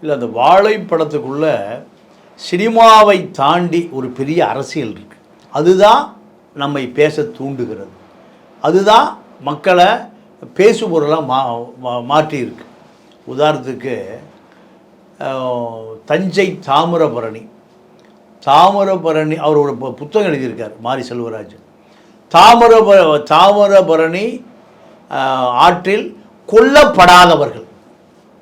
இல்லை அந்த வாழைப்படத்துக்குள்ள சினிமாவை தாண்டி ஒரு பெரிய அரசியல் இருக்குது அதுதான் நம்மை பேச தூண்டுகிறது. அதுதான் மக்களை பேசுபொருளாக மா மா- மாற்றியிருக்கு. உதாரணத்துக்கு தஞ்சை தாமிரபரணி. தாமிரபரணி அவர் ஒரு பு- புத்தகம் எழுதியிருக்கார் மாரி செல்வராஜ் தாமிரப தாமிரபரணி ஆற்றில் கொல்லப்படாதவர்கள்.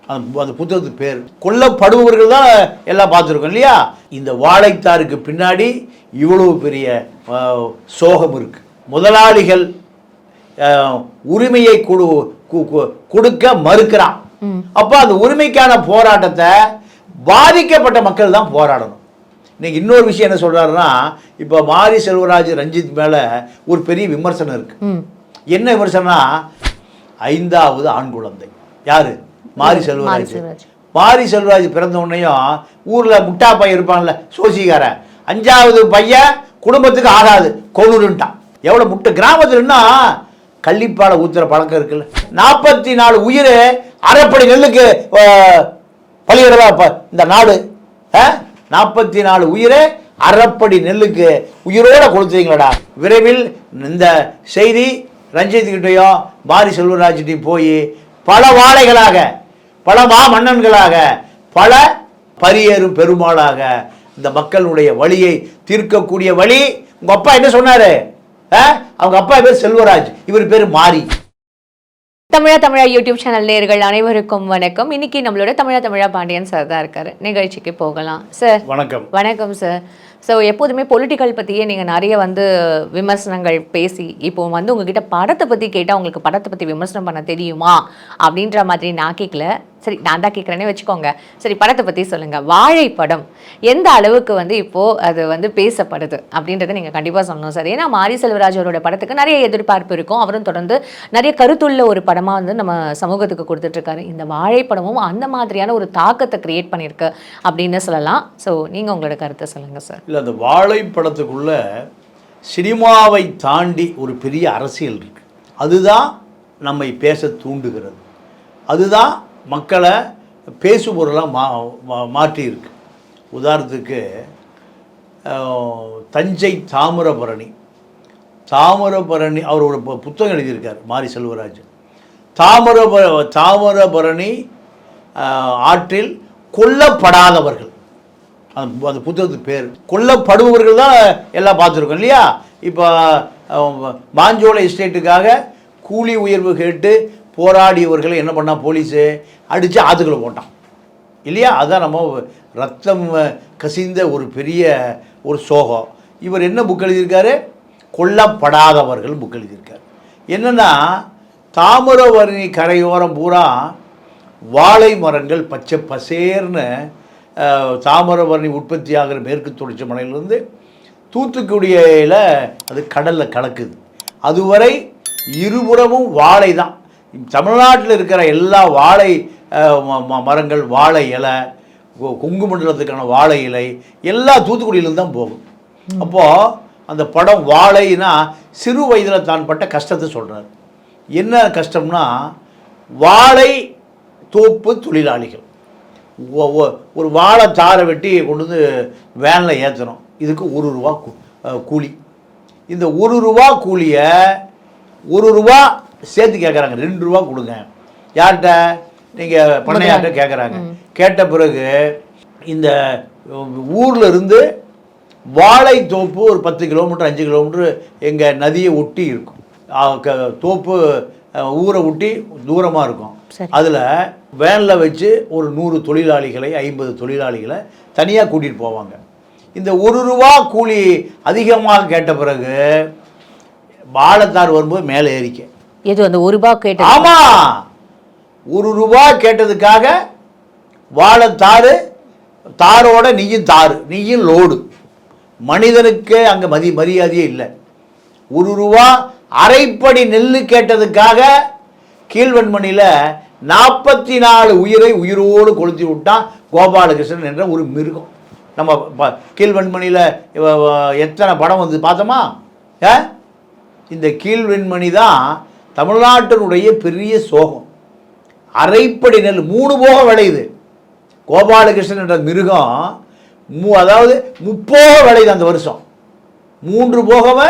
அந்த அந்த புத்தகத்துக்கு பேர். கொல்லப்படுபவர்கள் தான் எல்லாம் பார்த்துருக்கோம் இல்லையா? இந்த வாழைத்தாருக்கு பின்னாடி இவ்வளவு பெரிய சோகம் இருக்கு. முதலாளிகள் உரிமையை கொடு கொடுக்க மறுக்கிறான். அப்போ அந்த உரிமைக்கான போராட்டத்தை பாதிக்கப்பட்ட மக்கள் தான் போராடணும். இன்னைக்கு இன்னொரு விஷயம் என்ன சொல்றாருன்னா இப்போ மாரி செல்வராஜ் ரஞ்சித் மேலே ஒரு பெரிய விமர்சனம் இருக்கு. ம். என்ன விமர்சனம்னா ஐந்தாவது ஆண் குழந்தை. யாரு? மாரி செல்வராஜ். மாரி செல்வராஜ். பிறந்த உடனேயும் ஊர்ல முட்டா பையன் இருப்பான்ல சோசிக்காரன் அஞ்சாவது பையன் குடும்பத்துக்கு ஆகாது கொழுருன்ட்டான் எவ்வளவு முட்டை கிராமத்துலன்னா கள்ளிப்பாலை ஊத்துற பழக்கம் இருக்குல்ல. நாற்பத்தி நாலு உயிர் அரைப்படி நெல்லுக்கு இப்ப இந்த நாடு? நாற்பத்தி நாலு உயிரை அரைப்படி நெல்லுக்கு உயிரோட கொடுத்தீங்களடா விரைவில் இந்த செய்தி ரஞ்சித் கிட்டையும் மாரி செல்வராஜ்கிட்டையும் போய் பல வாழைகளாக பல மா மன்னன்களாக பல பரியேறும் பெருமாளாக இந்த மக்களுடைய வழியை தீர்க்கக்கூடிய வழி உங்க அப்பா என்ன சொன்னாரு? ஆ? அவங்க அப்பா பேர் செல்வராஜ் இவர் பேர் மாரி. தமிழா தமிழா யூடியூப் சேனல் நேயர்கள் அனைவருக்கும் வணக்கம். இன்னைக்கு நம்மளோட தமிழா தமிழா பாண்டியன் சார் தான் இருக்காரு. நிகழ்ச்சிக்கு போகலாம். சார் வணக்கம். வணக்கம் சார் ஸோ எப்போதுமே பொலிட்டிக்கல் பற்றியே நீங்கள் நிறைய வந்து விமர்சனங்கள் பேசி இப்போ வந்து உங்ககிட்ட படத்தை பற்றி கேட்டால் உங்களுக்கு படத்தை பற்றி விமர்சனம் பண்ண தெரியுமா? அப்படின்ற மாதிரி நான் கேட்கல சரி நான் தான் கேட்குறேனே வச்சுக்கோங்க. சரி படத்தை பற்றி சொல்லுங்கள் வாழை படம் எந்த அளவுக்கு வந்து இப்போது அது வந்து பேசப்படுது அப்படின்றத நீங்கள் கண்டிப்பாக சொல்லணும் சார். ஏன்னா மாரி செல்வராஜ் அவரோட படத்துக்கு நிறைய எதிர்பார்ப்பு இருக்கும். அவரும் தொடர்ந்து நிறைய கருத்துள்ள ஒரு படமாக வந்து நம்ம சமூகத்துக்கு கொடுத்துட்ருக்காரு. இந்த வாழை படமும் அந்த மாதிரியான ஒரு தாக்கத்தை கிரியேட் பண்ணியிருக்கு அப்படின்னு சொல்லலாம். ஸோ நீங்கள் உங்களோட கருத்தை சொல்லுங்கள் சார். இல்லை அந்த வாழைப்படத்துக்குள்ள சினிமாவை தாண்டி ஒரு பெரிய அரசியல் இருக்குது அதுதான் நம்மை பேச தூண்டுகிறது. அதுதான் மக்களை பேசுபொருளாக மா மா- மாற்றியிருக்கு. உதாரணத்துக்கு தஞ்சை தாமிரபரணி. தாமிரபரணி அவர் ஒரு பு- புத்தகம் எழுதியிருக்கார் மாரி செல்வராஜன். தாமிரப தாமிரபரணி ஆற்றில் கொல்லப்படாதவர்கள். அந்த அந்த புத்தகத்துக்கு பேர். கொல்லப்படுபவர்கள் தான் எல்லாம் பார்த்துருக்கோம் இல்லையா? இப்போ மாஞ்சோலை எஸ்டேட்டுக்காக கூலி உயர்வு கேட்டு போராடியவர்களை என்ன பண்ணால் போலீஸு? அடித்து ஆற்றுக்குள்ள போட்டான். இல்லையா? அதான் நம்ம ரத்தம் கசிந்த ஒரு பெரிய ஒரு சோகம். இவர் என்ன புக் எழுதியிருக்காரு? கொல்லப்படாதவர்கள் புக் எழுதியிருக்காரு. என்னென்னா தாமிரவரணி கரையோரம் பூரா வாழை மரங்கள் பச்சை பசேர்னு அஹ், தாமிரபரணி உற்பத்தி ஆகிற மேற்கு தொடர்ச்சி மலையிலேருந்து தூத்துக்குடியில் அது கடலில் கலக்குது. அதுவரை இருபுறமும் வாழை தான். தமிழ்நாட்டில் இருக்கிற எல்லா வாழை மரங்கள் வாழை இலை கொ- கொங்கு மண்டலத்துக்கான வாழை இலை எல்லா தூத்துக்குடியிலும் தான் போகும். அப்போது அந்த படம் வாழைனா சிறு வயதில் தான் பட்ட கஷ்டத்தை சொல்கிறார் என்ன கஷ்டம்னா வாழை தோப்பு தொழிலாளிகள். ஒரு வாழை தாரை வெட்டி கொண்டு வந்து வேனில் ஏற்றணும் இதுக்கு ஒரு ரூபா கூலி. இந்த ஒரு ரூபா கூலியை ஒரு ரூபா சேர்த்து கேட்குறாங்க ரெண்டு ரூபா கொடுங்க. யார்கிட்ட? நீங்கள் பண்ணையார்கிட்ட கேட்குறாங்க கேட்ட பிறகு இந்த ஊரில் இருந்து வாழைத்தோப்பு ஒரு பத்து கிலோமீட்டர் அஞ்சு கிலோமீட்டர் எங்கள் நதியை ஒட்டி இருக்கும். தோப்பு ஊரை ஒட்டி தூரமாக இருக்கும். அதில் வேனில் வச்சு ஒரு நூறு தொழிலாளிகளை ஐம்பது தொழிலாளிகளை தனியாக கூட்டிகிட்டு போவாங்க. இந்த ஒரு ரூபா கூலி அதிகமாக கேட்ட பிறகு வாழைத்தார் வரும்போது மேலே ஏறிக்க. எது அந்த ஒரு ரூபா கேட்டது? ஆமா. ஒரு ரூபா கேட்டதுக்காக வாழைத்தாறு தாரோட நீயும் தாறு நீயும் லோடு. மனிதனுக்கு அங்கே மதி மரியாதையே இல்லை. ஒரு ரூபா அரைப்படி நெல் கேட்டதுக்காக கீழ்வன்மணியில் நாற்பத்தி நாலு உயிரை உயிரோடு கொளுத்தி விட்டான் கோபாலகிருஷ்ணன் என்ற ஒரு மிருகம். நம்ம ப- கீழ்வன்மணியில் எத்தனை படம் வந்து பார்த்தோமா? இந்த கீழ்வெண்மணி தான் தமிழ்நாட்டினுடைய பெரிய சோகம். அரைப்படி நெல் மூணு போக விளையுது. கோபாலகிருஷ்ணன் என்ற மிருகம் மு அதாவது முப்போக விளையுது அந்த வருஷம். மூன்று போகமே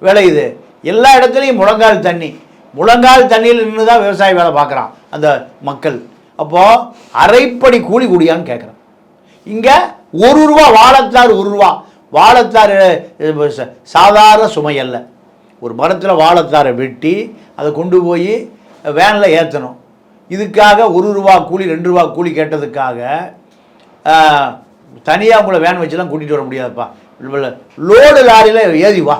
விளையுது. எல்லா இடத்துலையும் முழங்கால் தண்ணி. முழங்கால் தண்ணியில் நின்று தான் விவசாய வேலை பார்க்குறான் அந்த மக்கள். அப்போது அரைப்படி கூலி குடியான்னு கேட்குறான். இங்கே ஒரு ரூபா வாழைத்தார் ஒரு ரூபா. வாழைத்தார் ச- சாதாரண சுமை அல்ல. ஒரு மரத்தில் வாழைத்தாரை வெட்டி அதை கொண்டு போய் வேனில் ஏற்றணும் இதுக்காக ஒரு ரூபா கூலி ரெண்டு ரூபா கூலி கேட்டதுக்காக தனியாக உங்களை வேன் வச்சுலாம் கூட்டிகிட்டு வர முடியாதுப்பா. லோடு லாரியில் ஏறி வா.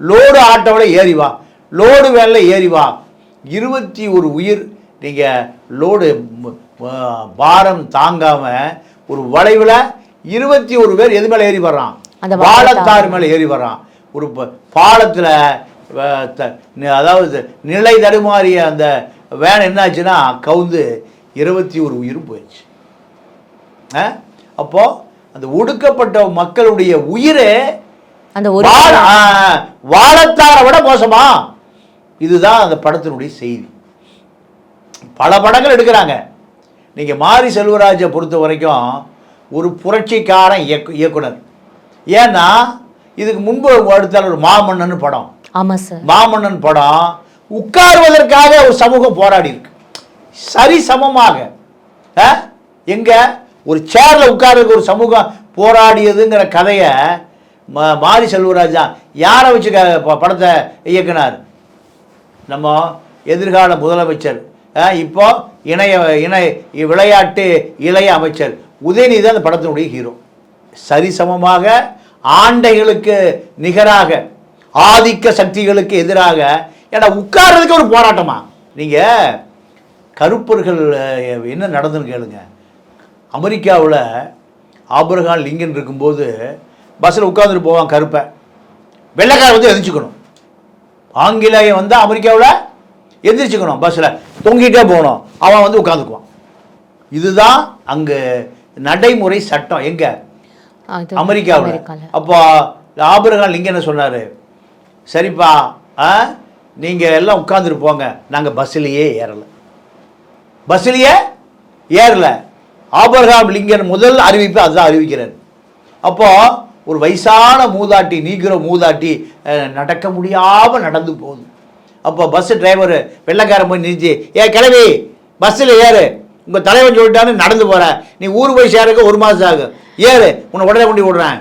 லோடு ஆட்டோவில் ஏறி வா. லோடு வேனில் ஏறி வா. இருபத்தி ஒரு உயிர் நீங்கள் லோடு பாரம் தாங்காமல் ஒரு வளைவில் இருபத்தி ஒரு பேர் எது மேலே ஏறி வர்றான்? அந்த வாழத்தாறு மேலே ஏறி வர்றான். ஒரு பாலத்தில் அதாவது நிலை தடுமாறிய அந்த வேன் என்னாச்சுன்னா கவுந்து இருபத்தி ஒரு உயிரும் போயிடுச்சு. ஆ? அப்போ அந்த ஒடுக்கப்பட்ட மக்களுடைய உயிரே அந்த ஒரு வாழத்தாரை விட மோசமா? இதுதான் அந்த படத்தினுடைய செய்தி. பல படங்கள் எடுக்கிறாங்க. நீங்க மாரி செல்வராஜை பொறுத்த வரைக்கும் ஒரு புரட்சிக்காரன் இயக்கு இயக்குனர். ஏன்னா இதுக்கு முன்பு அடுத்தால ஒரு மாமன்னன் படம். ஆமா சார் மாமன்னன் படம் உட்காருவதற்காக ஒரு சமூகம் போராடி இருக்கு. சரி சமமாக. ஆ? எங்க? ஒரு சேர்ல உட்கார்றதுக்கு ஒரு சமூகம் போராடியதுங்கிற கதையை மாரி செல்வராஜ் தான் யாரை வச்சு க- படத்தை இயக்குனார்? நம்ம எதிர்கால முதலமைச்சர். ஆ, இப்போ இணைய இணை விளையாட்டு இளைய அமைச்சர். உதயநிதி தான் அந்த படத்தினுடைய ஹீரோ சரிசமமாக ஆண்டைகளுக்கு நிகராக ஆதிக்க சக்திகளுக்கு எதிராக ஏன்னா உட்கார்றதுக்கு ஒரு போராட்டமா? நீங்க கருப்பர்கள் என்ன நடந்துன்னு கேளுங்க. அமெரிக்காவில் ஆபிரகாம் லிங்கன் இருக்கும்போது பஸ்ஸில் உட்காந்துட்டு போவான் கருப்பை. வெள்ளைக்காரன் வந்து எதிர்ச்சுக்கணும் ஆங்கிலேயம் வந்து அமெரிக்காவில் எந்திரிச்சுக்கணும் பஸ்ஸில் தொங்கிட்டே போகணும். அவன் வந்து உட்காந்துக்குவான் இதுதான் அங்கே நடைமுறை சட்டம். எங்கே? அமெரிக்காவில். அப்போ ஆபிரகாம் லிங்கன் என்ன சொன்னார்? சரிப்பா ஆ? நீங்கள் எல்லாம் உட்காந்துட்டு போங்க. நாங்கள் பஸ்ஸிலேயே ஏறலை. பஸ்ஸிலேயே ஏறல. ஆபர்காம் லிங்கன் முதல் அறிவிப்பு அதுதான் அறிவிக்கிறார். அப்போது ஒரு வயசான மூதாட்டி நீக்கிற மூதாட்டி நடக்க முடியாமல் நடந்து போகுது. அப்போ பஸ்ஸு டிரைவர் வெள்ளைக்காரன் போய் நிறுத்தி ஏ கிளவி பஸ்ஸில் ஏறு. உங்கள் தலைவன் சொல்லிட்டான்னு நடந்து போகிறேன் நீ ஊர் போய் சேருக்க ஒரு மாதம் ஆகும். ஏறு. உன்னை உடனே கொண்டு விடுறேன்.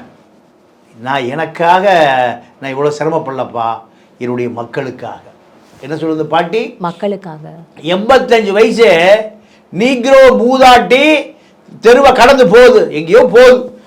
நான் எனக்காக நான் இவ்வளோ சிரமப்படலப்பா என்னுடைய மக்களுக்காக. என்ன சொல்லுது பாட்டி? மக்களுக்காக. எண்பத்தஞ்சு வயசு நீக்ரோ மூதாட்டி தெருவை கடந்து போகுது. எங்கேயோ போகுது.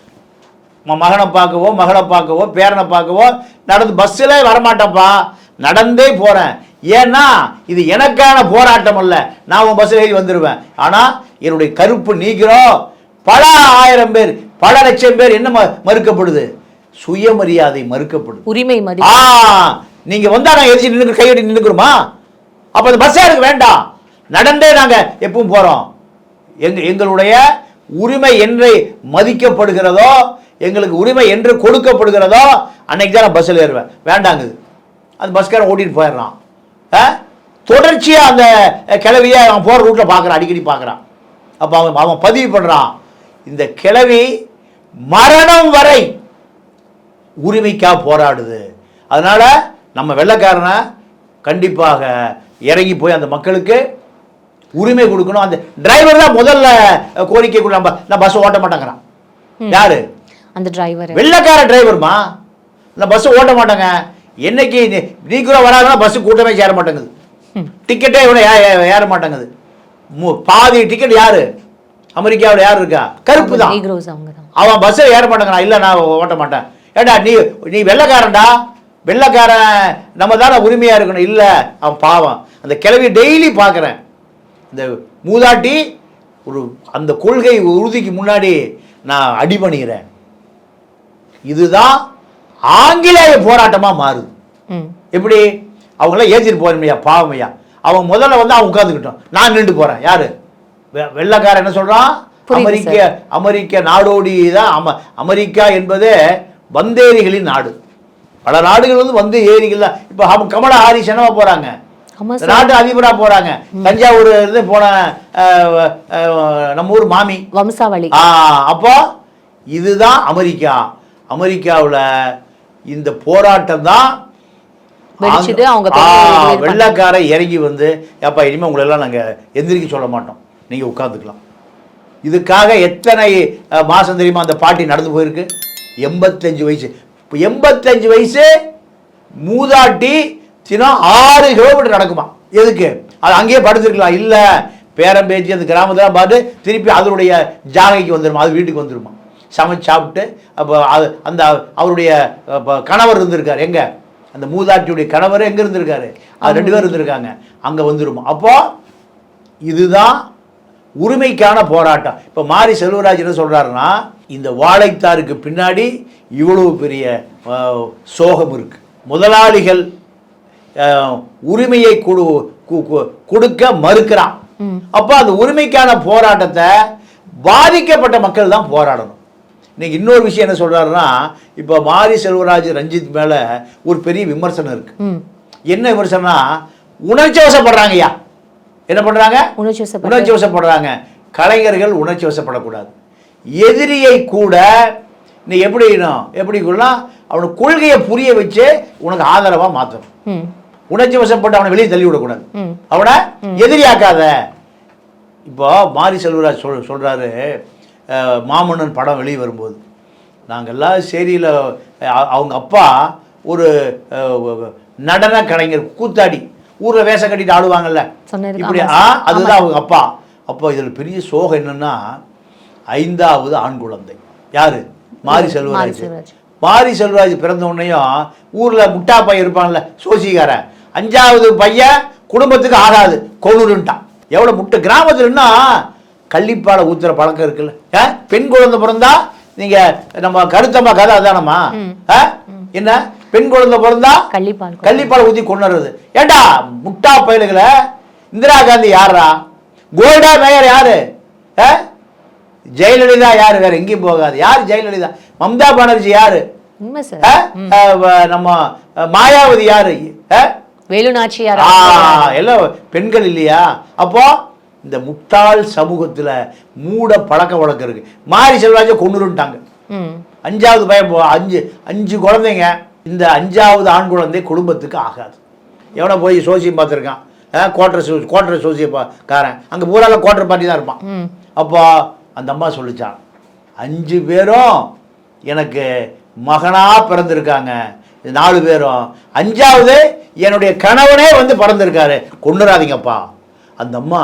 மகனை பார்க்கவோ மகளை பார்க்கவோ பேரனை பார்க்கவோ நடந்து பஸ்ஸில் வரமாட்டேன்ப்பா. நடந்தே போகிறேன் ஏன்னா இது எனக்கான போராட்டம் அல்ல. நான் உன் பஸ்ஸில் ஏறி வந்துடுவேன் ஆனால் என்னுடைய கருப்பு நீக்கிறோ பல ஆயிரம் பேர் பல லட்சம் பேர் என்ன ம- மறுக்கப்படுது? சுயமரியாதை மறுக்கப்படுது உரிமை ஆ நீங்க வந்தா நான் எரிச்சு நின்று கையடி நின்னுக்குறோமா அப்ப அந்த பஸ் எனக்கு வேண்டாம். நடந்தே நாங்க எப்பவும் போறோம். எங்க எங்களுடைய உரிமை என்று மதிக்கப்படுகிறதோ எங்களுக்கு உரிமை என்று கொடுக்கப்படுகிறதோ அன்னைக்கு தான் நான் பஸ்ஸில் ஏறுவேன். வேண்டாங்குது அந்த பஸ்காரன் ஓட்டிட்டு போயிடுறான். ஆ? தொடர்ச்சியா அந்த கிளவியை அவன் போகிற ரூட்டில் பார்க்குறான் அடிக்கடி பார்க்குறான் அப்போ அவன் அவன் பதிவு பண்ணுறான் இந்த கிளவி மரணம் வரை உரிமைக்காக போராடுது. அதனால நம்ம வெள்ளைக்காரனை கண்டிப்பாக இறங்கி போய் அந்த மக்களுக்கு உரிமை கொடுக்கணும். அந்த டிரைவர் தான் முதல்ல கோரிக்கை கொடு நம்ம நான் பஸ் ஓட்ட மாட்டேங்கிறான். யாரு? அந்த டிரைவர் வெள்ளைக்கார டிரைவர்மா நான் பஸ் ஓட்ட மாட்டேங்க. என்னைக்கு நீக்குற வராங்கன்னா பஸ் கூட்டமே சேர மாட்டேங்குது. டிக்கெட்டே இவனை ஏற மாட்டேங்குது. பாதி டிக்கெட் யாரு? அமெரிக்காவில் யார் இருக்கா? கருப்பு தான். அவன் பஸ்ஸில் ஏற மாட்டேங்கிறான். இல்லை நான் ஓட்ட மாட்டேன். ஏடா நீ நீ வெள்ளைக்காரன்டா? வெள்ளைக்காரன் நம்ம தானே உரிமையாக இருக்கணும். இல்லை அவன் பாவம். அந்த கிளவி டெய்லி பார்க்குறேன். இந்த மூதாட்டி ஒரு அந்த கொள்கை உறுதிக்கு முன்னாடி நான் அடிபணிகிறேன் இதுதான் ஆங்கிலேய போராட்டமாக மாறுது. எப்படி? அவங்களாம் ஏற்றிட்டு போறமையா பாவமையா அவன் முதல்ல வந்து அவன் உட்காந்துக்கிட்டோம் நான் நின்று போறேன். யாரு? வெள்ளைக்காரன் என்ன சொல்றான்? புரியுது அமெரிக்க அமெரிக்க நாடோடி தான் அம அமெரிக்கா என்பது வந்தேரிகளின் நாடு. பல நாடுகள் வந்து வந்து ஏரிகள் தான் இப்போ கமலா ஹாரிஸ் என்னவா இந்த நாட்டு அதிபரா போறாங்க. தஞ்சாவூர் இருந்து போன நம்ம ஊர் மாமி. வம்சாவளி. ஆ அப்போ இதுதான் அமெரிக்கா. அமெரிக்காவுல இந்த போராட்டம் தான் அவங்க. வெள்ளைக்காரன் இறங்கி வந்து ஏப்பா இனிமே உங்களை எல்லாம் நாங்க எந்திரிக்க சொல்ல மாட்டோம். நீங்க உட்காந்துக்கலாம் இதுக்காக எத்தனை மாசம் தெரியுமா அந்த பாட்டி நடந்து போயிருக்கு? எண்பத்தஞ்சு வயசு. இப்போ எண்பத்தஞ்சு வயசு மூதாட்டி தினம் ஆறு கிலோமீட்டர் நடக்குமா? எதுக்கு? அது அங்கேயே படுத்துருக்கலாம். இல்லை பேரம் பேச்சு அந்த கிராமத்தில் பார்த்து திருப்பி அதனுடைய ஜானகைக்கு வந்துடுமா அது வீட்டுக்கு வந்துருமா? சமைச்சு சாப்பிட்டு அப்போ அது அந்த அவருடைய கணவர் இருந்திருக்கார். எங்கே? அந்த மூதாட்டியுடைய கணவர் எங்கே இருந்திருக்காரு? அது ரெண்டு பேர் இருந்திருக்காங்க. அங்கே வந்துடுமா அப்போ இதுதான் உரிமைக்கான போராட்டம். இப்போ மாரி செல்வராஜ் என்ன சொல்கிறாருன்னா இந்த வாழைத்தாருக்கு பின்னாடி இவ்வளவு பெரிய சோகம் இருக்கு. முதலாளிகள் உரிமையை கொடு கொடுக்க மறுக்கிறான். அப்போ அந்த உரிமைக்கான போராட்டத்தை பாதிக்கப்பட்ட மக்கள் தான் போராடணும். இன்னைக்கு இன்னொரு விஷயம் என்ன சொல்றாருன்னா இப்போ மாரி செல்வராஜ் ரஞ்சித் மேல ஒரு பெரிய விமர்சனம் இருக்கு. என்ன விமர்சனம்னா உணர்ச்சி வசப்படுறாங்க ஐயா. என்ன வசப்பட்டு- உணர்ச்சி வசப்படுறாங்க கலைஞர்கள் உணர்ச்சி வசப்படக்கூடாது எதிரியை கூட நீ எப்படி இருக்கணும்? எப்படி கூட அவனுக்கு கொள்கையை புரிய வச்சு உனக்கு ஆதரவா மாற்றணும் உணர்ச்சி வசப்பட்டு அவனை வெளியே தள்ளி விடக்கூடாது. அவனை எதிரியாக்காத. இப்போ மாரி செல்வராஜ் சொல் சொல்கிறாரு மாமன்னன் படம் வெளியே வரும்போது. நாங்கள்லாம் சேரியில் அவங்க அப்பா ஒரு நடன கலைஞர் கூத்தாடி ஊரில் வேஷம் கட்டிட்டு ஆடுவாங்கல்ல. இப்படி ஆ. அதுதான் அவங்க அப்பா. அப்போ இதில் பெரிய சோகம் என்னன்னா ஐந்தாவது ஆண் குழந்தை. யாரு? மாரி செல்வராஜ். மாரி செல்வராஜ். பிறந்த உடனேயும் ஊர்ல முட்டா பையன் இருப்பான்ல சோசிக்காரன் அஞ்சாவது பையன் குடும்பத்துக்கு ஆகாது கொழுருன்ட்டான் எவ்வளவு முட்டை? கிராமத்துலன்னா கள்ளிப்பாலை ஊத்துற பழக்கம் இருக்குல்ல? பெண் குழந்தை பிறந்தா நீங்க நம்ம கருத்தம்மா கதை அதானம்மா? என்ன? பெண் குழந்தை பிறந்தா கள்ளிப்பால். கள்ளிப்பால் ஊத்தி கொண்டுறது ஏண்டா? முட்டா பயலுகளை? இந்திரா காந்தி யாரா கோல்டா மேயர் யாரு? ஆ? ஜெயலலிதா யாரு? வேற எங்கேயும் போகாது. யார் ஜெயலலிதா? மம்தா பானர்ஜி யாரு? நம்ம மாயாவதி யாரு? ஆ? வேலு நாச்சியார் ஆ, எல்லாம் பெண்கள் இல்லையா? அப்போ இந்த முட்டாள் சமூகத்துல மூட பழக்க வழக்கம் இருக்கு. மாரி செல்வராஜ கொண்டுருட்டாங்க அஞ்சாவது பையன் போ- அஞ்சு அஞ்சு குழந்தைங்க. இந்த அஞ்சாவது ஆண் குழந்தை குடும்பத்துக்கு ஆகாது. எவனோ போய் சோசியம் பார்த்துருக்கான். கோட்டர் சோ கோட்டர் சோசிய காரன். அங்கே பூரால கோட்டர் பார்ட்டி தான் இருப்பான். அப்போ அந்த அம்மா சொல்லிச்சான் அஞ்சு பேரும் எனக்கு மகனா பிறந்திருக்காங்க. நாலு பேரும். அஞ்சாவது என்னுடைய கணவனே வந்து பிறந்திருக்காரு. கொண்டுறாதீங்கப்பா அந்த அம்மா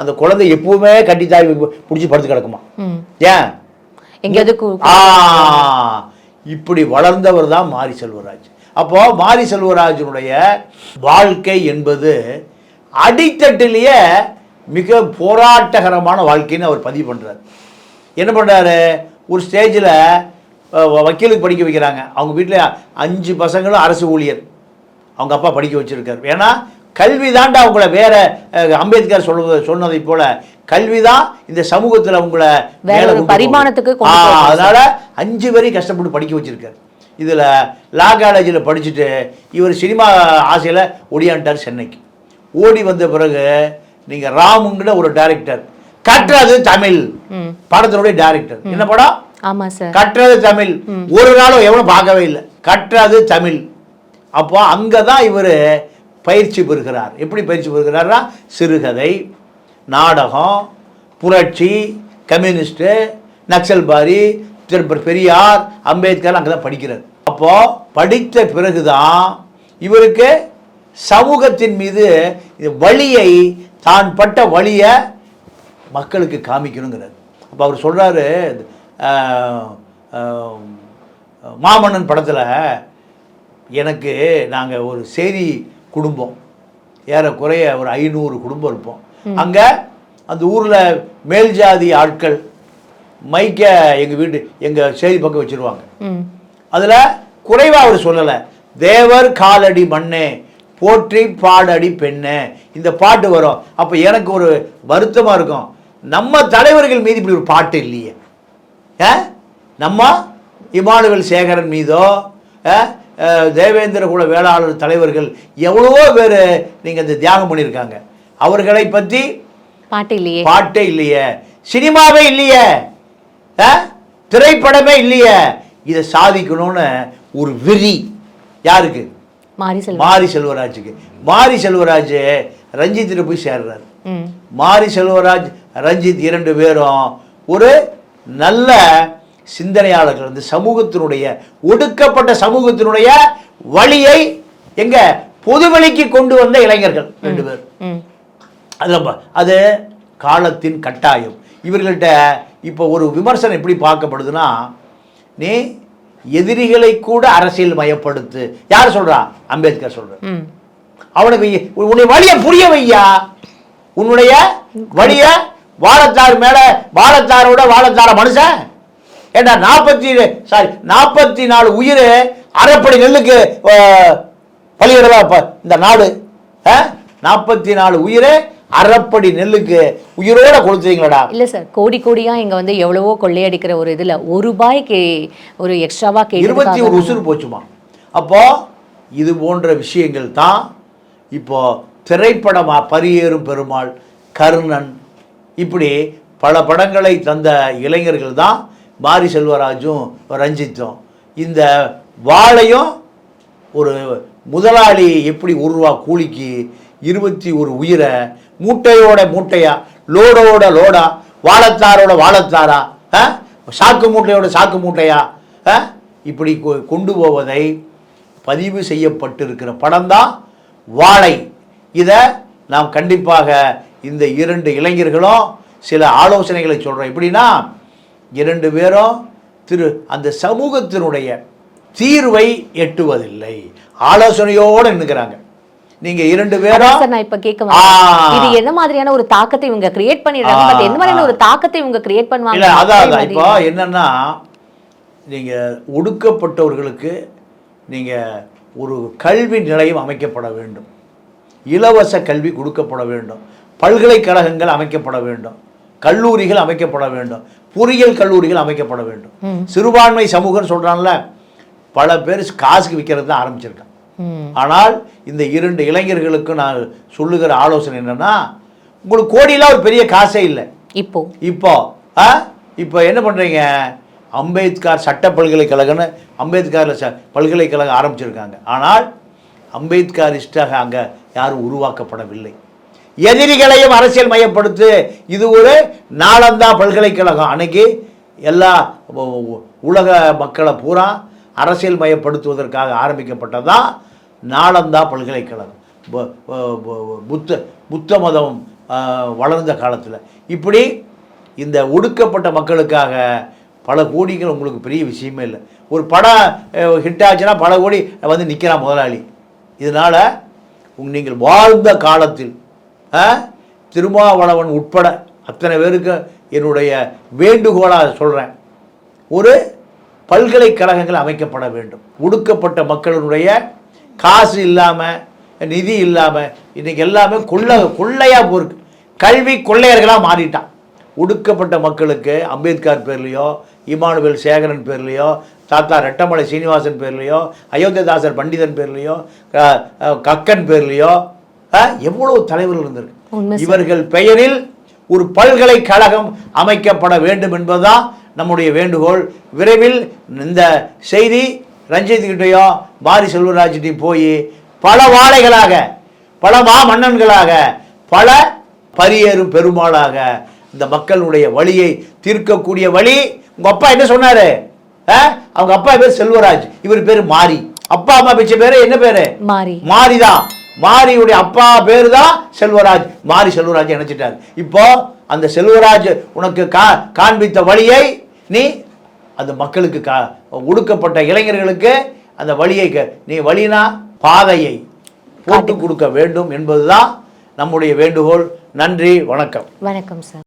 அந்த குழந்தை எப்பவுமே கட்டி தாய் பிடிச்சி படுத்து கிடக்குமா. ஏன்? இப்படி வளர்ந்தவர் தான் மாரி செல்வராஜ் அப்போ மாரி செல்வராஜனுடைய வாழ்க்கை என்பது அடித்தட்டிலேயே மிக போராட்டகரமான வாழ்க்கைன்னு அவர் பதிவு பண்றாரு. என்ன பண்றாரு? ஒரு ஸ்டேஜில் வக்கீலுக்கு படிக்க வைக்கிறாங்க. அவங்க வீட்டில் அஞ்சு பசங்களும் அரசு ஊழியர். அவங்க அப்பா படிக்க வச்சிருக்காரு. ஏன்னா கல்வி தாண்டா அவங்கள வேற அம்பேத்கர் சொல்வது சொன்னதை போல கல்வி தான் இந்த சமூகத்தில் அவங்கள போகும். பரிமாணத்துக்கு. அதனால அஞ்சு பேரையும் கஷ்டப்பட்டு படிக்க வச்சிருக்காரு. இதில் லா காலேஜில் படிச்சுட்டு இவர் சினிமா ஆசையில் ஒடியான்ட்டார் சென்னைக்கு. ஓடி வந்த பிறகு நீங்கள் ராமுங்கிற ஒரு டைரக்டர் கட்டுறது தமிழ். படத்தினுடைய டைரக்டர் என்ன படம்? ஆமா சார் கற்றது தமிழ். ஒரு நாளும் எவனும் பார்க்கவே இல்லை. கற்றது தமிழ். அப்போ அங்கே தான் இவர் பயிற்சி பெறுகிறார். எப்படி பயிற்சி பெறுகிறார்னா சிறுகதை நாடகம் புரட்சி கம்யூனிஸ்ட்டு நக்சல்பாரி பெரியார் அம்பேத்கர் அங்கே தான் படிக்கிறார். அப்போ படித்த பிறகுதான் இவருக்கு சமூகத்தின் மீது வழியை தான் பட்ட வழியை மக்களுக்கு காமிக்கணுங்கிறார். அப்போ அவர் சொல்கிறாரு மாமன்னன் படத்தில் எனக்கு நாங்கள் ஒரு செய்தி குடும்பம். ஏறக்குறைய ஒரு ஐநூறு குடும்பம் இருப்போம். அங்கே அந்த ஊரில் மேல் ஜாதி ஆட்கள் மைக்க எங்கள் வீட்டு எங்கள் செய்தி பக்கம் வச்சுருவாங்க. அதில் குறைவாக அவர் சொல்லலை. தேவர் காலடி மண்ணே போற்றி பாடடி பெண்ணே. இந்த பாட்டு வரும். அப்போ எனக்கு ஒரு வருத்தமாக இருக்கும். நம்ம தலைவர்கள் மீது இப்படி ஒரு பாட்டு இல்லையே. ஆ? நம்ம இமானுவேல் சேகரன் மீதோ தேவேந்திர குல வேளாளர் தலைவர்கள் எவ்வளவோ பேர் நீங்கள் இந்த தியாகம் பண்ணியிருக்காங்க. அவர்களை பற்றி பாட்டு இல்லையே. பாட்டே இல்லையே. சினிமாவே இல்லையே? திரைப்படமே இல்லையே. இதை சாதிக்கணும்னு ஒரு வெறி. யாருக்கு? மாரி மாரி செல்வராஜுக்கு. மாரி செல்வராஜ் ரஞ்சித்திட்ட போய் சேர்றாரு. மாரி செல்வராஜ் ரஞ்சித் இரண்டு பேரும் ஒரு நல்ல சிந்தனையாளர்கள். இந்த சமூகத்தினுடைய ஒடுக்கப்பட்ட சமூகத்தினுடைய வழியை எங்க பொதுவெளிக்கு கொண்டு வந்த இளைஞர்கள் ரெண்டு பேர். அது அது காலத்தின் கட்டாயம். இவர்கள்ட்ட இப்போ ஒரு விமர்சனம் எப்படி பார்க்கப்படுதுன்னா நீ எதிரிகளை கூட அரசியல் மயப்படுத்து. யார் சொல்றா? அம்பேத்கர் சொல்ற ம். அவனுக்கு உன்னுடைய வழியை புரிய வையா? உன்னுடைய வழிய வாழத்தார் மேல வாழத்தாரோட வாழத்தார மனுஷன். ஏண்டா நாற்பத்தி சாரி நாற்பத்தி நாலு உயிர் அரைப்படி நெல்லுக்கு இப்ப இந்த நாடு? நாற்பத்தி நாலு உயிர் அரைப்படி நெல்லுக்கு உயிரோட கொளுத்துறீங்களடா. இல்ல சார் கோடி கோடியா இங்க வந்து எவ்வளவோ கொள்ளையடிக்கிற ஒரு இதுல ஒரு ரூபாய்க்கு ஒரு எக்ஸ்ட்ராவா இருபத்தி ஒரு உசுறு போச்சுமா? அப்போ இது போன்ற விஷயங்கள் தான் இப்போ திரைப்படமா பரியேறும் பெருமாள் கர்ணன் இப்படி பல படங்களை தந்த இளைஞர்கள் தான் மாரி செல்வராஜும் ரஞ்சித்தும். இந்த வாழையும் ஒரு முதலாளி எப்படி ஒரு ரூபா கூலிக்கு இருபத்தி ஒரு உயிரை மூட்டையோட மூட்டையா லோடோட லோடா வாழத்தாரோட வாழத்தாரா ஆ? சாக்கு மூட்டையோட சாக்கு மூட்டையா ஆ? இப்படி கொ- கொண்டு போவதை பதிவு செய்யப்பட்டிருக்கிற படம் தான் வாழை இதை நாம் கண்டிப்பாக இந்த இரண்டு இளைஞர்களும் சில ஆலோசனைகளை சொல்கிறோம் எப்படின்னா இரண்டு பேரும் திரு அந்த சமூகத்தினுடைய தீர்வை எட்டுவதில்லை ஆலோசனையோடு நின்றுக்கிறாங்க நீங்க இரண்டு பேரும் சார் நான் இப்ப கேட்க. இது என்ன மாதிரியான ஒரு தாக்கத்தை இவங்க கிரியேட் பண்ணிடுறாங்க? பட் என்ன மாதிரியான. ஒரு தாக்கத்தை இவங்க கிரியேட் பண்ணுவாங்க? இல்ல அதான்? இப்போ என்னன்னா நீங்க ஒடுக்கப்பட்டவர்களுக்கு நீங்க ஒரு கல்வி நிலையம் அமைக்கப்பட வேண்டும். இலவச கல்வி கொடுக்கப்பட வேண்டும். பல்கலைக்கழகங்கள் அமைக்கப்பட வேண்டும். கல்லூரிகள் அமைக்கப்பட வேண்டும். பொறியியல் கல்லூரிகள் அமைக்கப்பட வேண்டும். சிறுபான்மை சமூகம் சொல்றான்ல பல பேர் காசுக்கு விற்கிறது தான் ஆரம்பிச்சிருக்கான் ம். ஆனால் இந்த இரண்டு இளைஞர்களுக்கு நான் சொல்லுகிற ஆலோசனை என்னன்னா உங்களுக்கு கோடியெல்லாம் ஒரு பெரிய காசே இல்லை. இப்போ. இப்போ ஆ? இப்போ என்ன பண்ணுறீங்க அம்பேத்கர் சட்ட பல்கலைக்கழகம்னு அம்பேத்கரில் ச பல்கலைக்கழகம் ஆரம்பிச்சிருக்காங்க. ஆனால் அம்பேத்கரிஸ்டாக அங்கே யாரும் உருவாக்கப்படவில்லை. எதிரிகளையும் அரசியல் மையப்படுத்து இது ஒரு நாளந்தா பல்கலைக்கழகம். அன்னைக்கு எல்லா உலக மக்களை பூரா அரசியல் மயப்படுத்துவதற்காக ஆரம்பிக்கப்பட்டதா? நாளந்தா பல்கலைக்கழகம். புத்த புத்த மதம் வளர்ந்த காலத்தில். இப்படி இந்த ஒடுக்கப்பட்ட மக்களுக்காக பல கோடிகள் உங்களுக்கு பெரிய விஷயமே இல்லை. ஒரு படம் ஹிட் ஆச்சுன்னா பல கோடி வந்து நிற்கிறான் முதலாளி. இதனால் நீங்கள் வாழ்ந்த காலத்தில் திருமாவளவன் உட்பட அத்தனை பேருக்கு என்னுடைய வேண்டுகோளாக சொல்கிறேன் ஒரு பல்கலைக்கழகங்கள் அமைக்கப்பட வேண்டும். ஒடுக்கப்பட்ட மக்களினுடைய காசு இல்லாமல் நிதி இல்லாமல் இன்னைக்கு எல்லாமே கொள்ளை கொள்ளையாக போயிருக்கு கல்வி கொள்ளையர்களாக மாறிட்டான். ஒடுக்கப்பட்ட மக்களுக்கு அம்பேத்கர் பேர்லேயோ இமானுவேல் சேகரன் பேர்லேயோ தாத்தா ரெட்டமலை சீனிவாசன் பேர்லேயோ அயோத்தியதாசர் பண்டிதன் பேர்லேயோ கக்கன் பேர்லேயோ எவ்வளவு தலைவர்கள் இருந்திருக்கு. இவர்கள் பெயரில் ஒரு பல்கலைக்கழகம் அமைக்கப்பட வேண்டும் என்பதுதான் நம்முடைய வேண்டுகோள் விரைவில் இந்த செய்தி ரஞ்சித் கிட்டயோ மாரி செல்வராஜ்கிட்டையும் போய் பல வாழைகளாக பல மா மன்னன்களாக பல பரியேறும் பெருமாளாக இந்த மக்களுடைய வழியை தீர்க்கக்கூடிய வழி. உங்க அப்பா என்ன சொன்னாரு? அவங்க அப்பா பேர் செல்வராஜ் இவர் பேர் மாரி. அப்பா அம்மா பிச்சை பேரு என்ன பேரு? மாறி மாரிதான் மாரியுடைய அப்பா பேரு தான் செல்வராஜ். மாரி செல்வராஜ் நினைச்சிட்டாரு இப்போ அந்த செல்வராஜ் உனக்கு கா காண்பித்த வழியை நீ அந்த மக்களுக்கு கா ஒடுக்கப்பட்ட இளைஞர்களுக்கு அந்த வழியை க- நீ வழினா பாதையை போட்டு கொடுக்க வேண்டும் என்பதுதான் நம்முடைய வேண்டுகோள். நன்றி வணக்கம். வணக்கம் சார்.